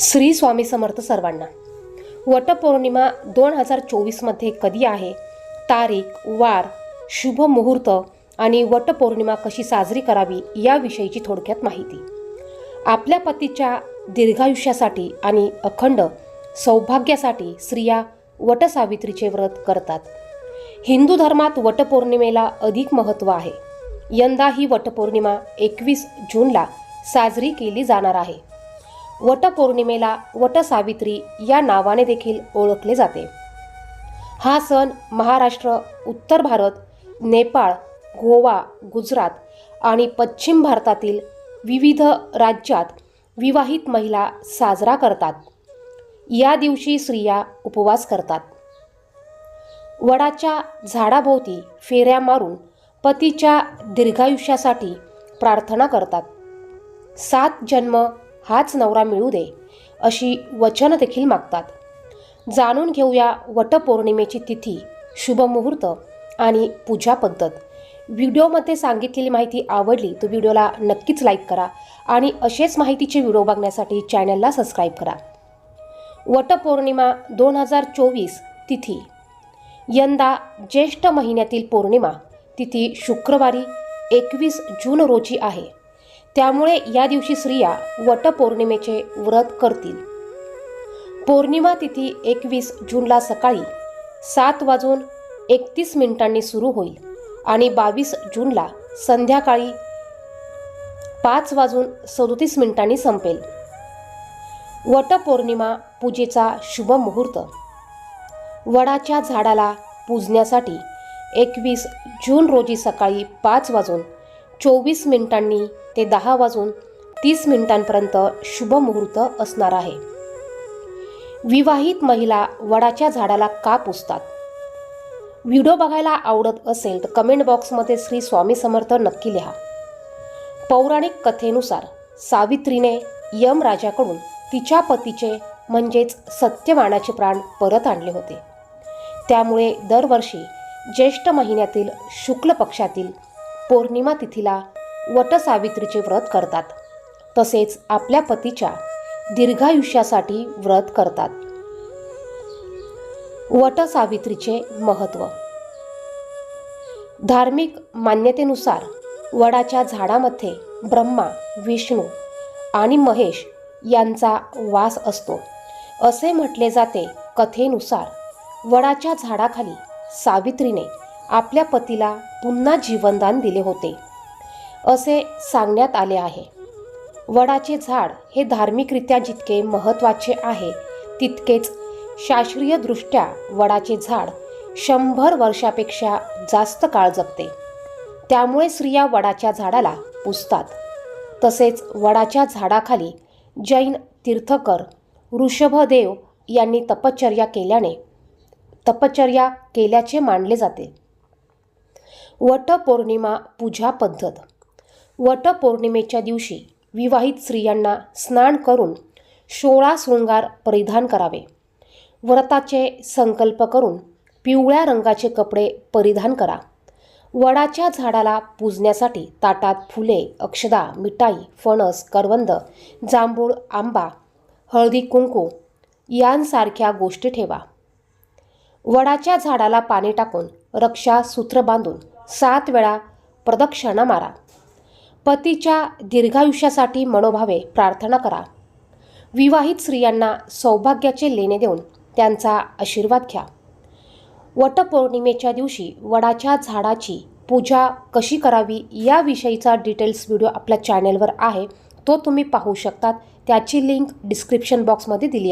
श्री स्वामी समर्थ सर्वांना. वटपौर्णिमा दोन हजार चोवीसमध्ये कधी आहे? तारीख वार शुभ मुहूर्त आणि वटपौर्णिमा कशी साजरी करावी याविषयीची थोडक्यात माहिती. आपल्या पतीच्या दीर्घायुष्यासाठी आणि अखंड सौभाग्यासाठी स्त्रिया वटसावित्रीचे व्रत करतात. हिंदू धर्मात वटपौर्णिमेला अधिक महत्त्व आहे. यंदा ही वटपौर्णिमा एकवीस जूनला साजरी केली जाणार आहे. वटपौर्णिमेला वटसावित्री या नावाने देखील ओळखले जाते. हा सण महाराष्ट्र उत्तर भारत नेपाळ गोवा गुजरात आणि पश्चिम भारतातील विविध राज्यात विवाहित महिला साजरा करतात. या दिवशी स्त्रिया उपवास करतात. वडाच्या झाडाभोवती फेऱ्या मारून पतीच्या दीर्घायुष्यासाठी प्रार्थना करतात. सात जन्म हाच नवरा मिळू दे अशी वचन देखील मागतात. जाणून घेऊया वटपौर्णिमेची तिथी शुभमुहूर्त आणि पूजा पद्धत. व्हिडिओमध्ये सांगितलेली माहिती आवडली तर व्हिडिओला नक्कीच लाईक करा आणि असेच माहितीचे व्हिडिओ बघण्यासाठी चॅनलला सबस्क्राईब करा. वटपौर्णिमा दोन हजार चोवीस तिथी. यंदा ज्येष्ठ महिन्यातील पौर्णिमा तिथी शुक्रवारी एकवीस जून रोजी आहे. त्यामुळे या दिवशी स्त्रिया वटपौर्णिमेचे व्रत करतील. पौर्णिमा तिथी एकवीस जूनला सकाळी सात वाजून एकतीस मिनिटांनी सुरू होईल आणि बावीस जूनला संध्याकाळी पाच वाजून सदोतीस मिनिटांनी संपेल. वटपौर्णिमा पूजेचा शुभ मुहूर्त. वडाच्या झाडाला पूजण्यासाठी एकवीस जून रोजी सकाळी पाच वाजून चोवीस मिनिटांनी ते दहा वाजून तीस मिनिटांपर्यंत शुभ मुहूर्त असणार आहे. विवाहित महिला वडाच्या झाडाला का पुसतात? व्हिडिओ बघायला आवडत असेल तर कमेंट बॉक्समध्ये श्री स्वामी समर्थ नक्की लिहा. पौराणिक कथेनुसार सावित्रीने यमराजाकडून तिच्या पतीचे म्हणजेच सत्यवानाचे प्राण परत आणले होते. त्यामुळे दरवर्षी ज्येष्ठ महिन्यातील शुक्ल पक्षातील पौर्णिमा तिथीला वटसावित्रीचे व्रत करतात. तसेच आपल्या पतीच्या दीर्घायुष्यासाठी व्रत करतात. वटसावित्रीचे महत्त्व धार्मिक मान्यतेनुसार वडाच्या झाडामध्ये ब्रह्मा विष्णू आणि महेश यांचा वास असतो. असे म्हटले जाते कथेनुसार वडाच्या झाडाखाली सावित्रीने आपल्या पतीला पुन्हा जीवनदान दिले होते. असे सांगण्यात आले आहे. वडाचे झाड हे धार्मिकरित्या जितके महत्त्वाचे आहे तितकेच शास्त्रीयदृष्ट्या वडाचे झाड शंभर वर्षापेक्षा जास्त काळ जगते. त्यामुळे स्त्रिया वडाच्या झाडाला पुजतात तसेच वडाच्या झाडाखाली जैन तीर्थकर ऋषभदेव यांनी तपश्चर्या केल्याने तपश्चर्या केल्याचे मानले जाते. वटपौर्णिमा पूजा पद्धत. वटपौर्णिमेच्या दिवशी विवाहित स्त्रियांना स्नान करून सोळा शृंगार परिधान करावे. व्रताचे संकल्प करून पिवळ्या रंगाचे कपडे परिधान करा. वडाच्या झाडाला पूजण्यासाठी ताटात फुले अक्षदा मिठाई फणस करवंद जांभूळ आंबा हळदी कुंकू यांसारख्या गोष्टी ठेवा. वडाच्या झाडाला पाणी टाकून रक्षा सूत्र बांधून सात वेळा प्रदक्षिणा मारा. पतीच्या दीर्घायुष्यासाठी मनोभावे प्रार्थना करा. विवाहित स्त्रियांना सौभाग्याचे लेणे देऊन त्यांचा आशीर्वाद घ्या. वटपौर्णिमेच्या दिवशी वडाच्या झाडाची पूजा कशी करावी याविषयीचा डिटेल्स व्हिडिओ आपल्या चॅनेलवर आहे. तो तुम्ही पाहू शकतात. त्याची लिंक डिस्क्रिप्शन बॉक्समध्ये दिली आहे